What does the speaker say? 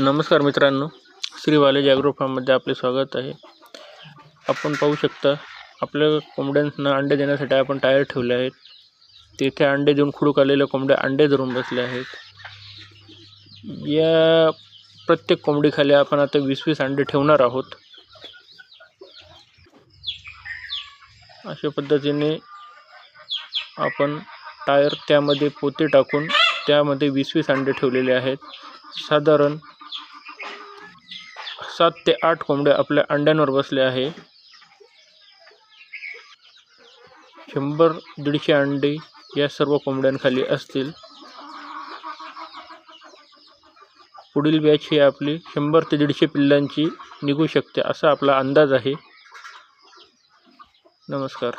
नमस्कार मित्रांनो श्री बालाजी फार्ममध्ये आपले स्वागत आहे. आपण पाहू शकता आपल्या कोंबड्यांना अंडे देण्यासाठी आपण टायर ठेवले आहेत. तेथे अंडे देऊन खुडूक आलेल्या कोंबड्या अंडे धरून बसल्या आहेत. या प्रत्येक कोंबडीखाली आपण आता वीस वीस अंडे ठेवणार आहोत. अशा पद्धतीने आपण टायर त्यामध्ये पोते टाकून त्यामध्ये वीस वीस अंडे ठेवलेले आहेत. साधारण सात ते आठ कोंबड्या आपल्या अंड्यांवर बसल्या आहे. शंभर दीडशे अंडे या सर्व कोंबड्यांखाली असतील. पुढील बॅच ही आपली शंभर ते दीडशे पिल्लांची निघू शकते असा आपला अंदाज आहे. नमस्कार.